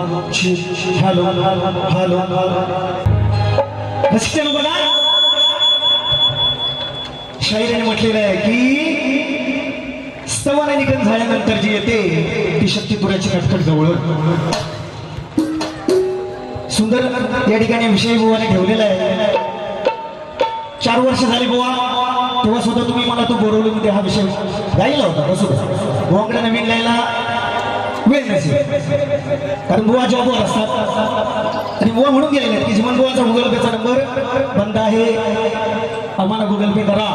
Hello hello hello बघा शाहिराने म्हटलेलं आहे की स्तवाने निघन झाल्यानंतर जी येते ती शक्तिपुराची कटकट जवळ. सुंदर या ठिकाणी विषय बुवाने ठेवलेला आहे. चार वर्ष झाली बुवा तेव्हा सुद्धा तुम्ही मला तो बोरवलीमध्ये हा विषय गायला होता बसू बुवाकडे नवीन गायला वेळ नसेल कारण बुवा जॉबवर असतात आणि बुवा म्हणून गेलेले आहेत की जीवन बुवाचा गुगल पेचा नंबर बंद आहे. आम्हाला गुगल पे करा.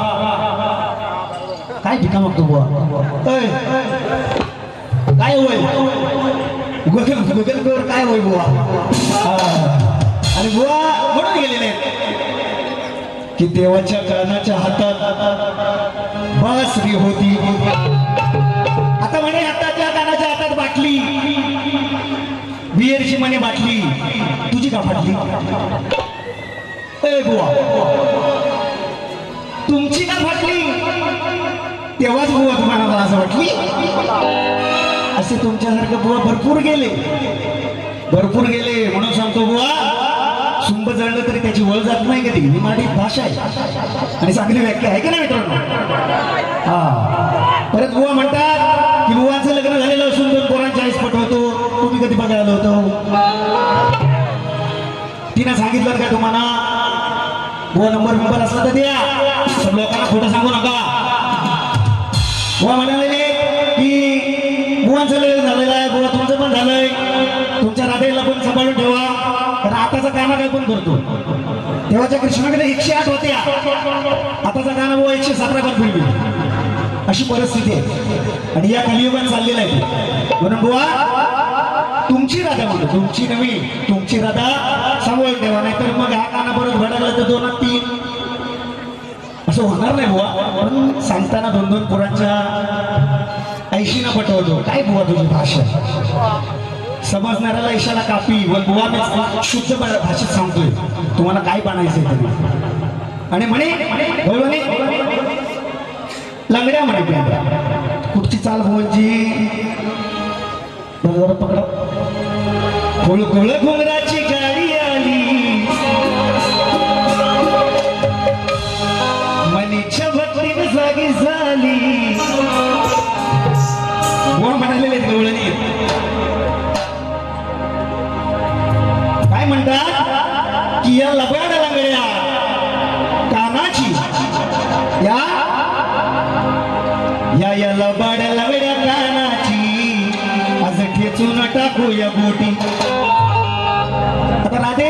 काय ठिका मागतो बुवा? काय होय? गुगल गुगल पेवर काय होय बुवा? हा. आणि बुवा म्हणून गेलेले आहेत की देवाच्या कानाच्या हातात बासरी होती. म्हणे बाटली. तुझी का फाटली? ए बुवा. तुमची का फाटली? तेव्हाच बुवा तुम्हाला मला असं वाटली. असे तुमच्यासारखं बुवा भरपूर गेले. भरपूर गेले म्हणून सांगतो बुवा सुंब जळलं तरी त्याची वळ जात नाही कधी. ही मराठी भाषा आहे. आणि चांगली व्याख्या आहे की नाही मित्रांनो? हा. परत बुवा म्हणतात की लग्न झालेलं असून दोन पोरांच्या आईस पटवतो. तुम्ही कधी बघायला होतो? तिनं सांगितलं का तुम्हाला? बुवा नंबर नंबर असला तर द्या. सब लोकांना खोटं सांगू नका. बुवा म्हणाले की बुवांचं लग्न झालेलं आहे बुवा तुमचं पण झालंय. तुमच्या राधेला पण सांभाळून ठेवा. कारण आताचा गाणं काय पण करतो. तेव्हाच्या कृष्णाकडे एकशे आठ होत्या. आताचा गाणं बुवा एकशे सतरा पण फिरवी अशी परिस्थिती आहे. आणि या कलियुगात चाललेलं आहे म्हणून बुवा तुमची राधा म्हणून तुमची नवी तुमची राधा सांभाळून ठेवा नाहीतर मग हा काना परत भडकलं तर दोन तीन. असं होणार नाही बुवा. पण सांगताना दोन दोन पुरांच्या ऐशीनं पटवतो. काय बुवा तुझी भाषा? समजणाऱ्याला इशाला कापी. व बुवा मी शुद्ध भाषेत सांगतोय. तुम्हाला काय बनायचंय तरी. आणि म्हणे गवळणी लंगड्या म्हणे प्रियंका. कुठची चाल भुवनची जरा जरा पकडा खुळखुळ घुंगराची गाडी आज टाकूया गोटी आता राधे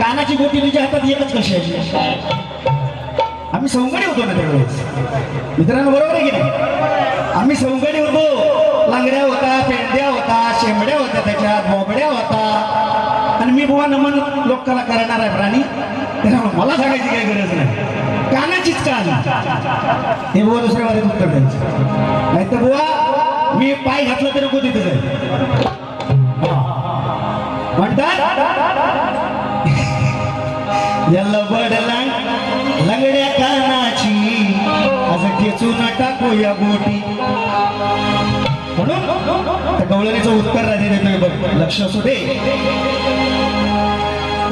कानाची गोटी तुझ्या हातात येतच कशी आहे? आम्ही सवंगडी होतो ना त्यावेळेस. मित्रांनो बरोबर आहे की नाही? आम्ही सवंगडी होतो. लांगड्या होता पेंड्या होता शेंबड्या होत्या त्याच्यात बोबड्या होता. आणि मी बुवा नमन लोकांना करणार आहे प्राणी. त्याच्यामुळे मला सांगायची काही गरज नाही. कानाचीच कान. हे बुवा दुसऱ्या वारीत उत्तर द्यायचं. नाही तर बुवा मी पाय घातला तरी नको तिथे. जाईल म्हणतात याला बडला लंगड्या कारणाची असं खेचू न टाकू या बोटी म्हणून गवळणीचं उत्तर राजे देतोय बघ लक्ष असू दे.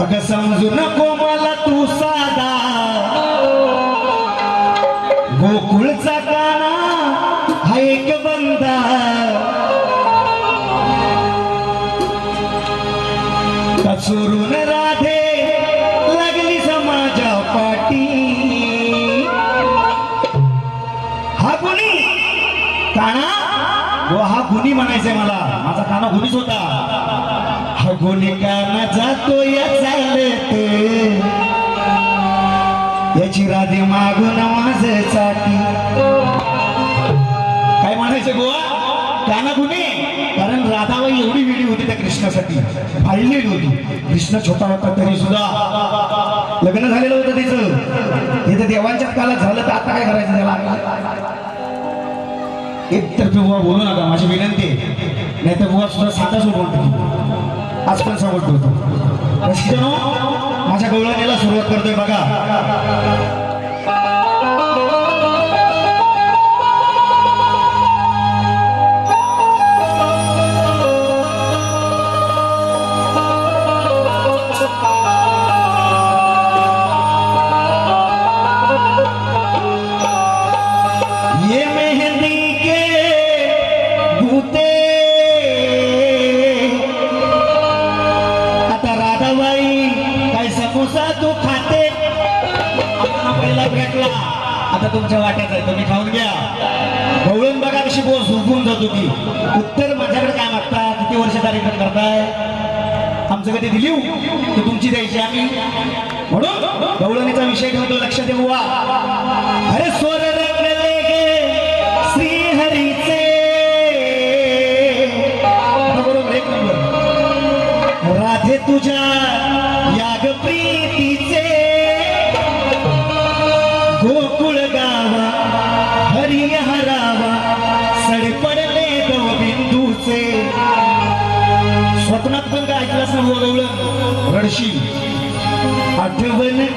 अगं समजू नको मला तू साधा काना? व हा गुणी म्हणायचंय मला. माझा काना गुणीच होता. हा गुणी काना जातो या चालत याची राधे मागून माझ्यासाठी. काय म्हणायचं गोवा काना गुन्हे कारण राधाबाई एवढी वेळी होती त्या कृष्णासाठी. फाळलेली होती. कृष्ण छोटा होता तरी सुद्धा. लग्न झालेलं होतं तिचं. हे तर देवांच्या काळात झालं तर आता काय करायचं त्याला? तुम्ही बुवा बोलू नका माझी विनंती आहे. नाही तर बुवा सुद्धा साधा सोडवून आज पण सांगत होतो. माझ्या गौळणीला सुरुवात करतोय बघा.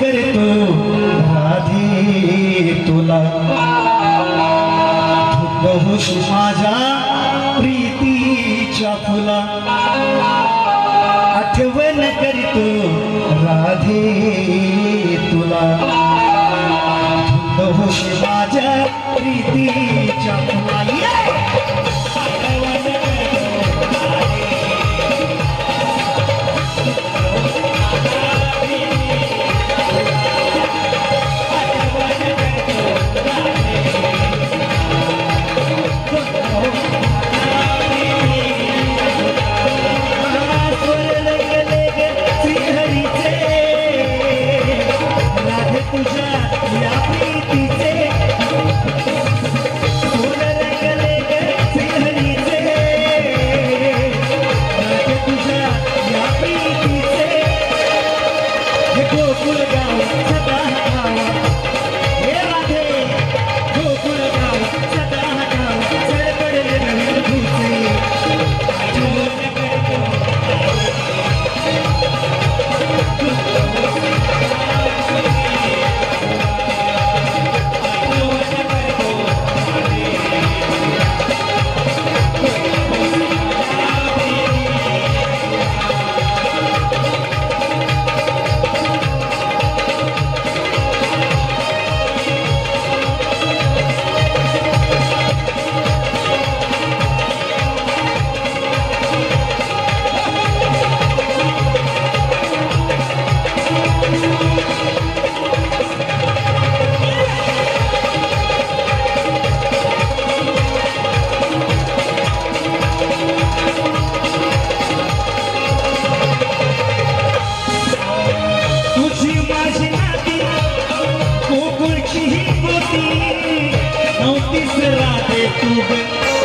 ফুলের তো রাধে তোলা। বহুষ মাজা প্রীতি চফলা। আঠবন করিত রাধে তোলা। বহুষ মাজা প্রীতি চফলা। तिसरा दे तू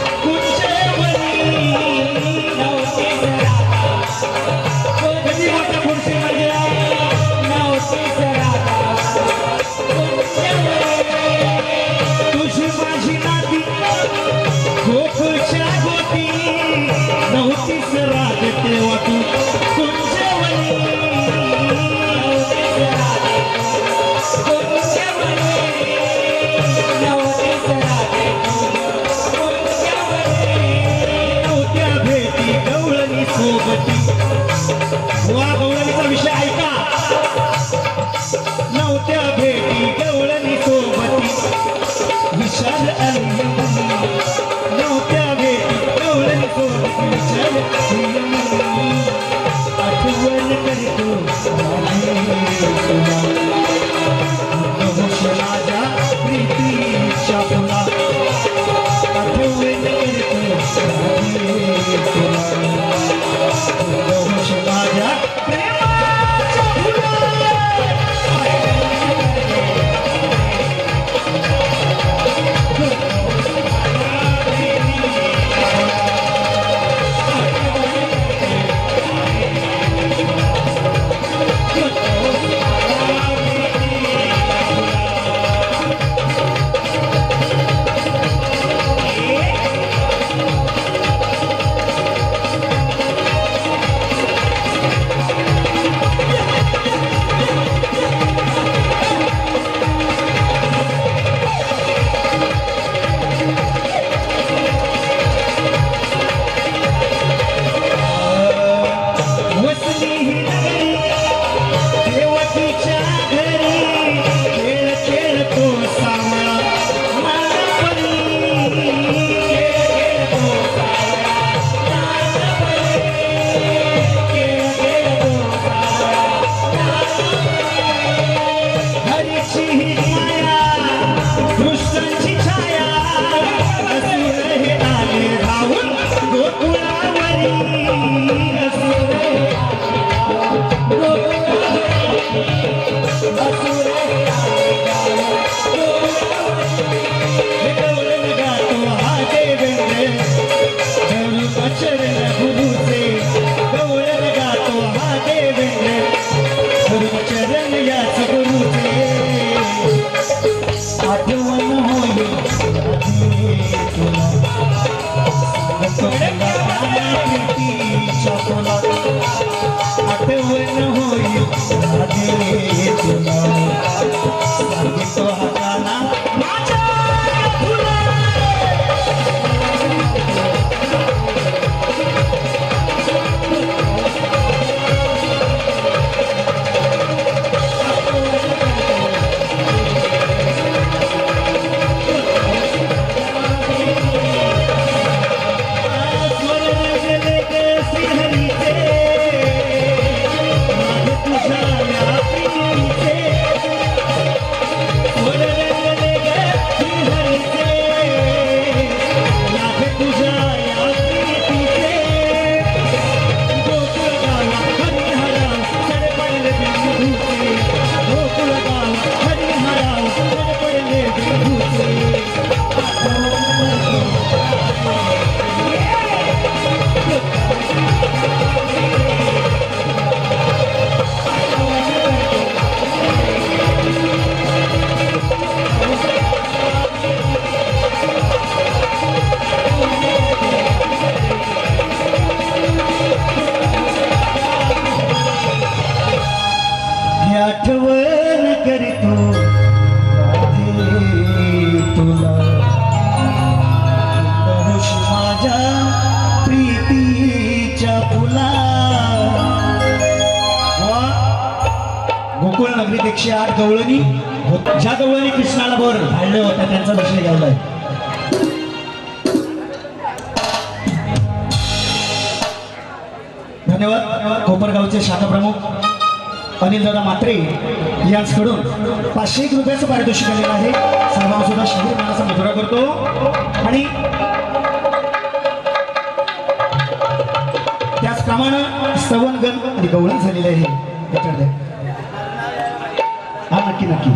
अनिलदादा मात्रे यांच्याकडून पाचशे एक रुपयाचं पारितोषिक आलेलं आहे. सर्वांना सुद्धा शहीर मनाचा मुजरा करतो. आणि त्याचप्रमाणे सवनगण आणि गवळण झालेले आहे. हा नक्की नक्की.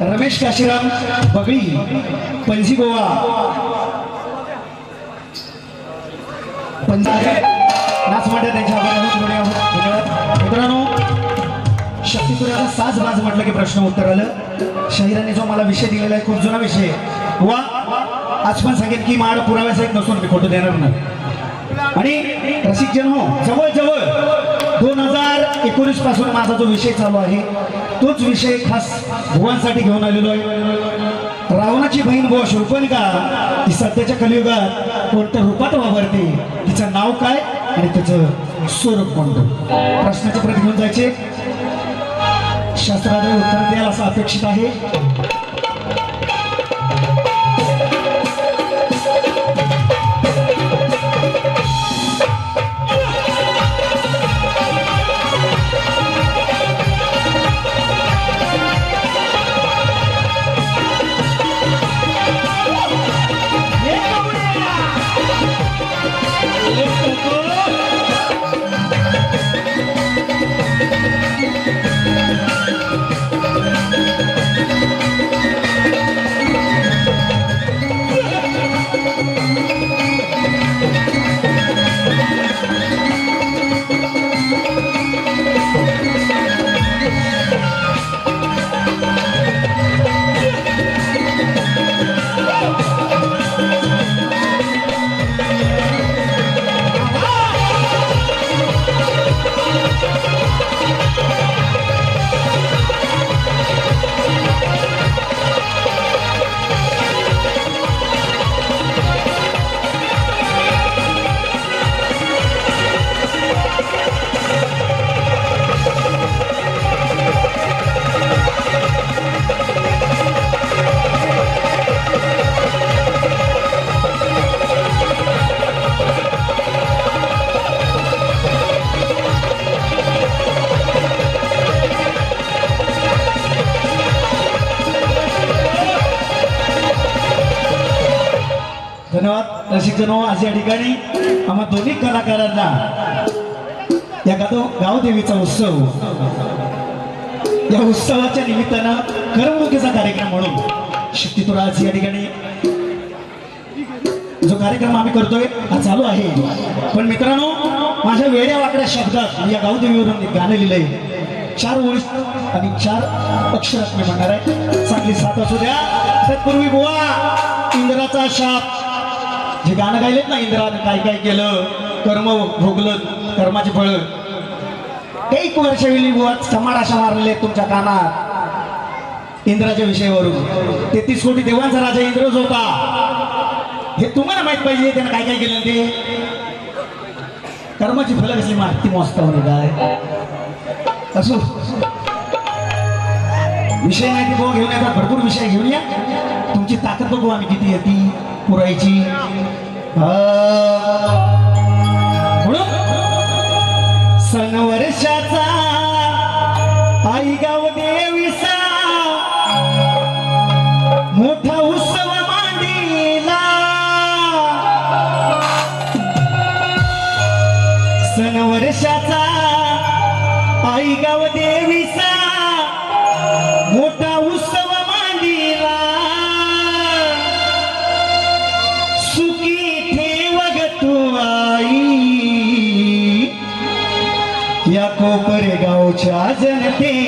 रमेश काशीराम बगळी पणजी गोवा. पंजाब त्यांच्या धन्यवाद. मित्रांनो शक्तीपुराला साज बाज म्हटलं की प्रश्न उत्तर आलं. शाहिराने जो मला विषय दिलेला आहे खूप जुना विषय वा आज पण सांगेन की माड एक नसून मी खोटं देणार नाही. आणि रसिक जन हो जवळ जवळ दोन हजार एकोणीसपासून माझा जो विषय चालू आहे तोच विषय खास भुवांसाठी घेऊन आलेलो आहे. रावणाची बहीण बुवा शूर्पणखा ती सध्याच्या कलियुगात कोणत्या रूपात वावरते तिचं नाव काय आणि तिचं स्वरूप कोणतं? प्रश्नाचे प्रति घेऊन जायचे. शास्त्राने उत्तर द्यायला असं अपेक्षित आहे. रसिकजनो आज या ठिकाणी आम्हा दोन्ही कलाकारांना या गाव गावदेवीचा उत्सव. या उत्सवाच्या निमित्तानं करमणुकीचा कार्यक्रम म्हणून शक्ती तुला आज या ठिकाणी जो कार्यक्रम आम्ही करतोय हा चालू आहे. पण मित्रांनो माझ्या वेड्या वाकड्या शब्दात या गावदेवीवरून गाणं लिहिलंय. चार ओळी आणि चार अक्षरात मी म्हणणार आहे. चांगली साथ असू द्या. तत्पूर्वी बुवा इंद्राचा शाप. हे गाणं गायलेत ना इंद्राने काय काय केलं? कर्म भोगलं कर्माचे फळ. एक वर्षवेळी बुवा समाडाशा मारलेले आहेत तुमच्या कानात. इंद्राच्या विषयावरून. तेहतीस कोटी देवांचा राजा इंद्रच होता. हे तुम्हाला माहीत पाहिजे त्यानं काय काय केलं ते? कर्माची फलं कसली मारती मस्त म्हणे काय? असो. विषय नाही ते भाऊ घेऊन येतात भरपूर विषय घेऊन या. तुमची ताकद बघू आम्ही किती येते. पुरायची हा. म्हणून सण वर्षाचा आई गाव गावच्या जनतेला